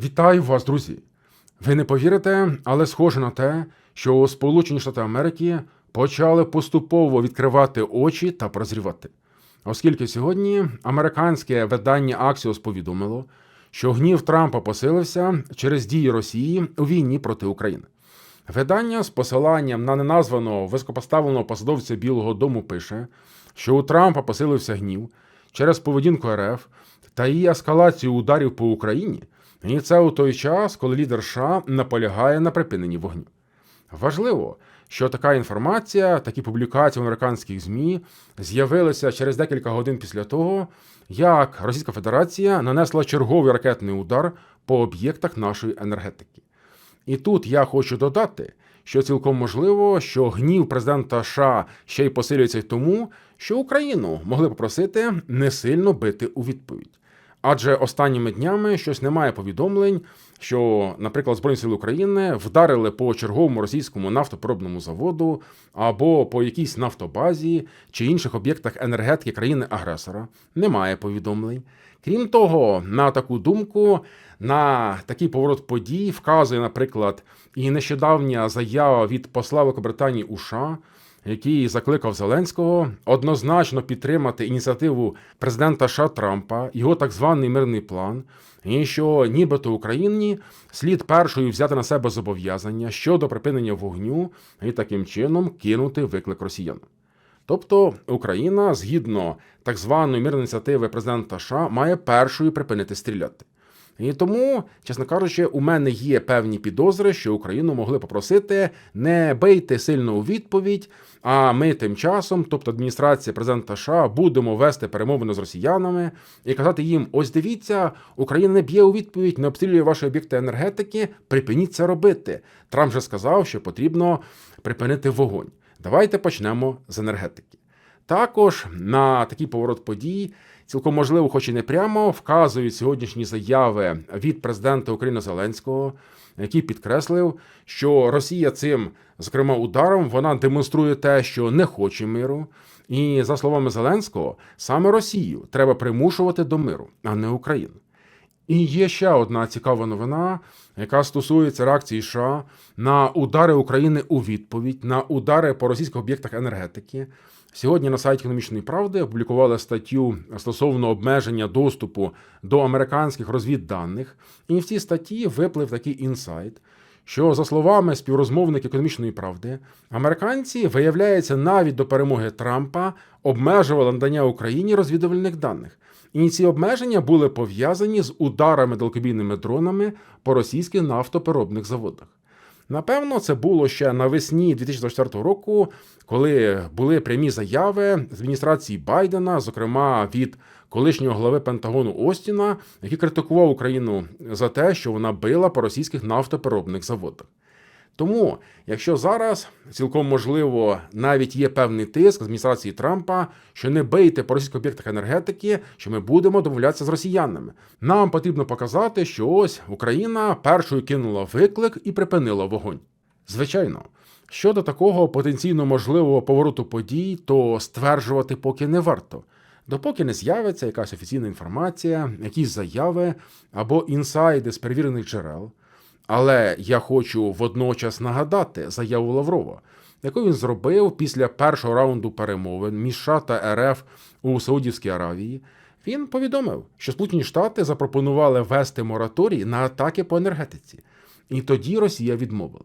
Вітаю вас, друзі! Ви не повірите, але схоже на те, що Сполучені Штати Америки почали поступово відкривати очі та прозрівати. Оскільки сьогодні американське видання Axios повідомило, що гнів Трампа посилився через дії Росії у війні проти України. Видання з посиланням на неназваного високопоставленого посадовця Білого Дому пише, що у Трампа посилився гнів через поведінку РФ та її ескалацію ударів по Україні, і це у той час, коли лідер США наполягає на припиненні вогню. Важливо, що така інформація, такі публікації в американських ЗМІ з'явилися через декілька годин після того, як Російська Федерація нанесла черговий ракетний удар по об'єктах нашої енергетики. І тут я хочу додати, що цілком можливо, що гнів президента США ще й посилюється тому, що Україну могли попросити не сильно бити у відповідь. Адже останніми днями щось немає повідомлень, що, наприклад, Збройні сили України вдарили по черговому російському нафтопробному заводу або по якійсь нафтобазі чи інших об'єктах енергетики країни-агресора. Немає повідомлень. Крім того, на таку думку, на такий поворот подій вказує, наприклад, і нещодавня заява від посла Великобританії у США, який закликав Зеленського однозначно підтримати ініціативу президента США Трампа, його так званий мирний план, і що нібито Україні слід першою взяти на себе зобов'язання щодо припинення вогню і таким чином кинути виклик росіянам. Тобто Україна, згідно так званої мирної ініціативи президента США, має першою припинити стріляти. І тому, чесно кажучи, у мене є певні підозри, що Україну могли попросити не бийте сильно у відповідь. А ми тим часом, тобто адміністрація президента США, будемо вести перемовини з росіянами і казати їм: ось дивіться, Україна не б'є у відповідь, не обстрілює ваші об'єкти енергетики. Припиніть це робити. Трамп же сказав, що потрібно припинити вогонь. Давайте почнемо з енергетики. Також на такий поворот подій, цілком можливо, хоч і не прямо, вказують сьогоднішні заяви від президента України Зеленського, який підкреслив, що Росія цим, зокрема, ударом вона демонструє те, що не хоче миру. І за словами Зеленського, саме Росію треба примушувати до миру, а не Україну. І є ще одна цікава новина, яка стосується реакції США на удари України у відповідь на удари по російських об'єктах енергетики. Сьогодні на сайті економічної правди опублікували статтю стосовно обмеження доступу до американських розвідданих. І в цій статті виплив такий інсайт, що, за словами співрозмовників економічної правди, американці, виявляється, навіть до перемоги Трампа обмежували надання Україні розвідувальних даних. І ці обмеження були пов'язані з ударами далекобійними дронами по російських нафтопереробних заводах. Напевно, це було ще навесні 2024 року, коли були прямі заяви з адміністрації Байдена, зокрема від колишнього глави Пентагону Остіна, який критикував Україну за те, що вона била по російських нафтопереробних заводах. Тому, якщо зараз цілком можливо навіть є певний тиск з адміністрації Трампа, що не бийте по російських об'єктах енергетики, що ми будемо домовлятися з росіянами. Нам потрібно показати, що ось Україна першою кинула виклик і припинила вогонь. Звичайно, щодо такого потенційно можливого повороту подій, то стверджувати поки не варто. Допоки не з'явиться якась офіційна інформація, якісь заяви або інсайди з перевірених джерел. Але я хочу водночас нагадати заяву Лаврова, яку він зробив після першого раунду перемовин між США та РФ у Саудівській Аравії. Він повідомив, що Сполучені Штати запропонували ввести мораторій на атаки по енергетиці, і тоді Росія відмовила.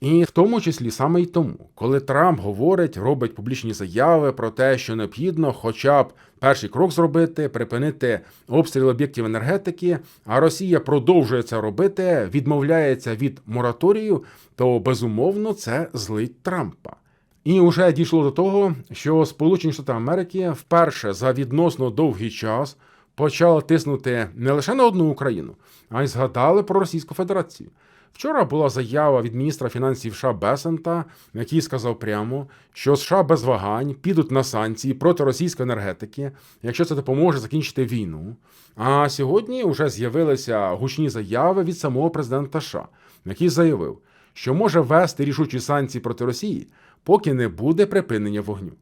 І в тому числі саме й тому, коли Трамп говорить, робить публічні заяви про те, що необхідно, хоча б перший крок зробити, припинити обстріл об'єктів енергетики, а Росія продовжує це робити, відмовляється від мораторію, то безумовно це злить Трампа. І вже дійшло до того, що Сполучені Штати Америки вперше за відносно довгий час почали тиснути не лише на одну Україну, а й згадали про Російську Федерацію. Вчора була заява від міністра фінансів США Бесента, який сказав прямо, що США без вагань підуть на санкції проти російської енергетики, якщо це допоможе закінчити війну. А сьогодні вже з'явилися гучні заяви від самого президента США, який заявив, що може ввести рішучі санкції проти Росії, поки не буде припинення вогню.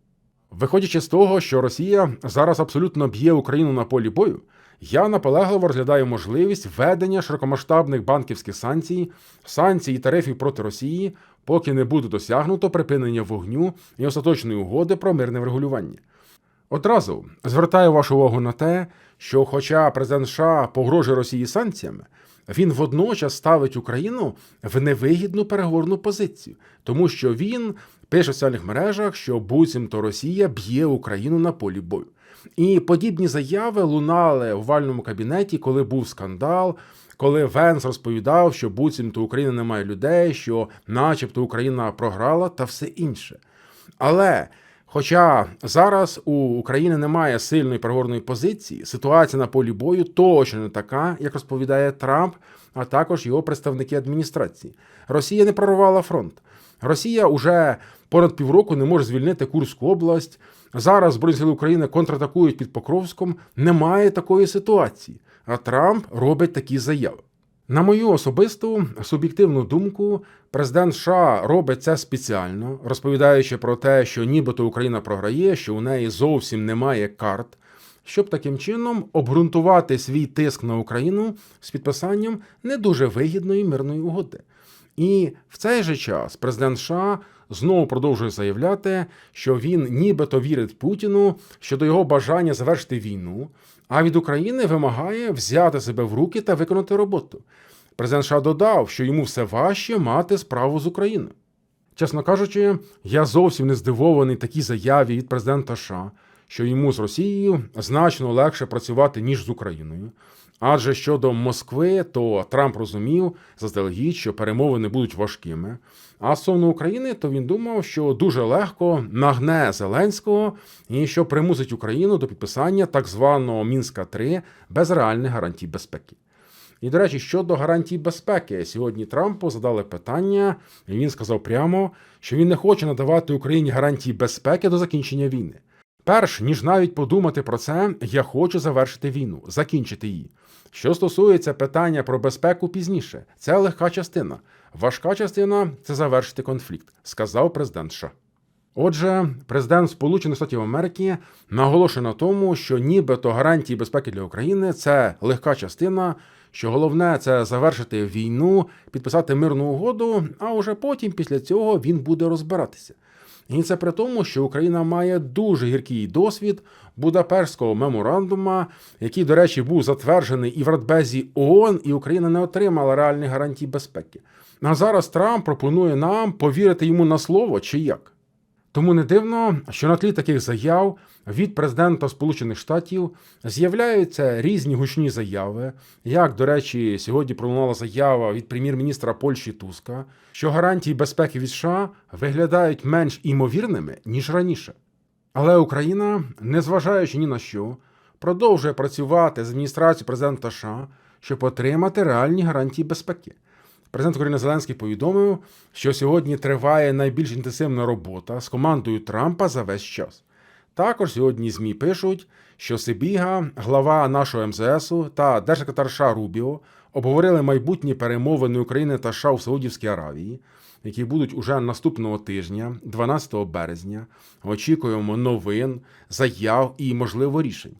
Виходячи з того, що Росія зараз абсолютно б'є Україну на полі бою, я наполегливо розглядаю можливість введення широкомасштабних банківських санкцій, санкцій і тарифів проти Росії, поки не буде досягнуто припинення вогню і остаточної угоди про мирне врегулювання. Одразу звертаю вашу увагу на те, що, хоча президент США погрожує Росії санкціями, він водночас ставить Україну в невигідну переговорну позицію, тому що він пише в соціальних мережах, що буцімто Росія б'є Україну на полі бою. І подібні заяви лунали в вальному кабінеті, коли був скандал, коли Венс розповідав, що буцімто Україна не має людей, що, начебто, Україна програла та все інше. Але Хоча зараз у України немає сильної переговорної позиції, ситуація на полі бою точно не така, як розповідає Трамп, а також його представники адміністрації. Росія не прорвала фронт. Росія уже понад півроку не може звільнити Курську область. Зараз Збройні сили України контратакують під Покровськом. Немає такої ситуації. А Трамп робить такі заяви. На мою особисту суб'єктивну думку, президент США робить це спеціально, розповідаючи про те, що нібито Україна програє, що у неї зовсім немає карт, щоб таким чином обґрунтувати свій тиск на Україну з підписанням не дуже вигідної мирної угоди. І в цей же час президент США знову продовжує заявляти, що він нібито вірить Путіну щодо його бажання завершити війну, а від України вимагає взяти себе в руки та виконати роботу. Президент США додав, що йому все важче мати справу з Україною. Чесно кажучи, я зовсім не здивований такій заяві від президента США, що йому з Росією значно легше працювати ніж з Україною. Адже щодо Москви, то Трамп розумів заздалегідь, що перемовини будуть важкими. А стосовно України, то він думав, що дуже легко нагне Зеленського і що примусить Україну до підписання так званого Мінська 3 без реальних гарантій безпеки. І, до речі, щодо гарантій безпеки, сьогодні Трампу задали питання, і він сказав прямо, що він не хоче надавати Україні гарантії безпеки до закінчення війни. Перш ніж навіть подумати про це, я хочу завершити війну, закінчити її. Що стосується питання про безпеку пізніше, це легка частина. Важка частина це завершити конфлікт, сказав президент США. Отже, президент Сполучених Штатів Америки наголошує на тому, що нібито гарантії безпеки для України це легка частина, що головне це завершити війну, підписати мирну угоду, а вже потім, після цього, він буде розбиратися. І це при тому, що Україна має дуже гіркий досвід Будапештського меморандума, який, до речі, був затверджений і в Радбезі ООН, і Україна не отримала реальних гарантій безпеки. А зараз Трамп пропонує нам повірити йому на слово чи як. Тому не дивно, що на тлі таких заяв від президента Сполучених Штатів з'являються різні гучні заяви, як, до речі, сьогодні пролунала заява від прем'єр-міністра Польщі Туска, що гарантії безпеки від США виглядають менш імовірними ніж раніше. Але Україна, незважаючи ні на що, продовжує працювати з адміністрацією президента США, щоб отримати реальні гарантії безпеки. Президент України Зеленський повідомив, що сьогодні триває найбільш інтенсивна робота з командою Трампа за весь час. Також сьогодні ЗМІ пишуть, що Сибіга, глава нашого МЗСу та держсекретар США Рубіо обговорили майбутні перемовини України та США у Саудівській Аравії, які будуть уже наступного тижня, 12 березня. Очікуємо новин, заяв і, можливо, рішень.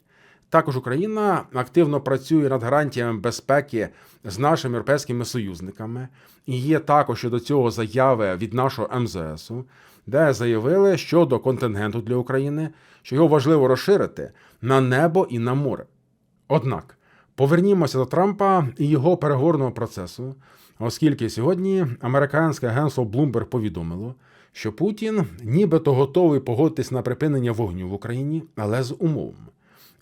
Також Україна активно працює над гарантіями безпеки з нашими європейськими союзниками. І є також щодо цього заяви від нашого МЗСу, де заявили щодо контингенту для України, що його важливо розширити на небо і на море. Однак повернімося до Трампа і його переговорного процесу, оскільки сьогодні американське агентство Bloomberg повідомило, що Путін нібито готовий погодитись на припинення вогню в Україні, але з умовами.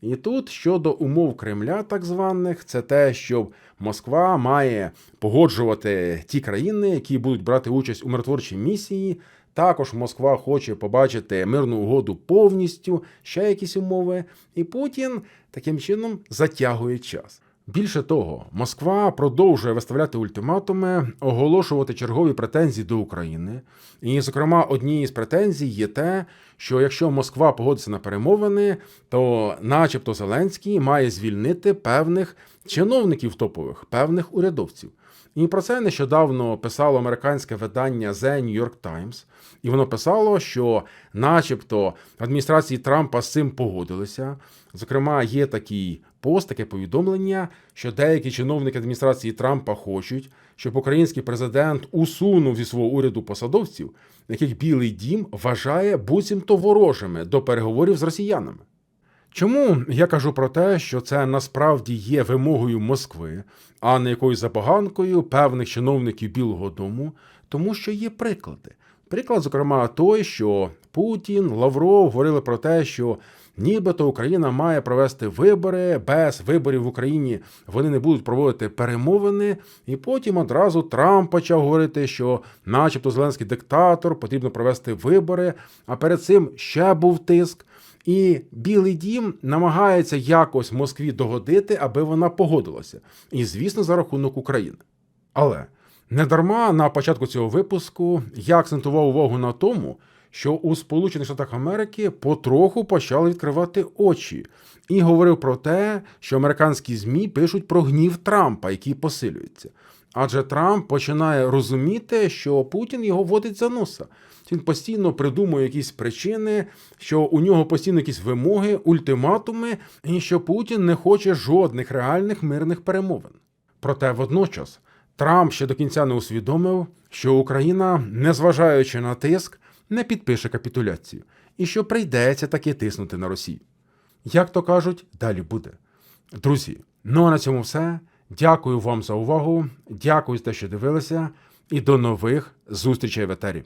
І тут щодо умов Кремля, так званих, це те, що Москва має погоджувати ті країни, які будуть брати участь у миротворчій місії. Також Москва хоче побачити мирну угоду повністю, ще якісь умови, і Путін таким чином затягує час. Більше того, Москва продовжує виставляти ультиматуми, оголошувати чергові претензії до України. І, зокрема, однією з претензій є те, що якщо Москва погодиться на перемовини, то, начебто, Зеленський має звільнити певних чиновників топових, певних урядовців. І про це нещодавно писало американське видання The New York Times, і воно писало, що, начебто, адміністрації Трампа з цим погодилися. Зокрема, є такий пост, таке повідомлення, що деякі чиновники адміністрації Трампа хочуть, щоб український президент усунув зі свого уряду посадовців, яких Білий Дім вважає буцімто ворожими до переговорів з росіянами. Чому я кажу про те, що це насправді є вимогою Москви, а не якоюсь забаганкою певних чиновників Білого Дому? Тому що є приклади. Приклад, зокрема, той, що Путін, Лавров говорили про те, що нібито Україна має провести вибори, без виборів в Україні вони не будуть проводити перемовини. І потім одразу Трамп почав говорити, що, начебто, Зеленський диктатор, потрібно провести вибори. А перед цим ще був тиск. І Білий Дім намагається якось Москві догодити, аби вона погодилася. І, звісно, за рахунок України. Але недарма на початку цього випуску я акцентував увагу на тому, що у Сполучених Штатах Америки потроху почали відкривати очі, і говорив про те, що американські ЗМІ пишуть про гнів Трампа, який посилюється. Адже Трамп починає розуміти, що Путін його водить за носа. Він постійно придумує якісь причини, що у нього постійно якісь вимоги, ультиматуми, і що Путін не хоче жодних реальних мирних перемовин. Проте водночас Трамп ще до кінця не усвідомив, що Україна, незважаючи на тиск, не підпише капітуляцію, і що прийдеться таки тиснути на Росію. Як то кажуть, далі буде. Друзі, ну а на цьому все. Дякую вам за увагу, дякую за те, що дивилися, і до нових зустрічей в етері.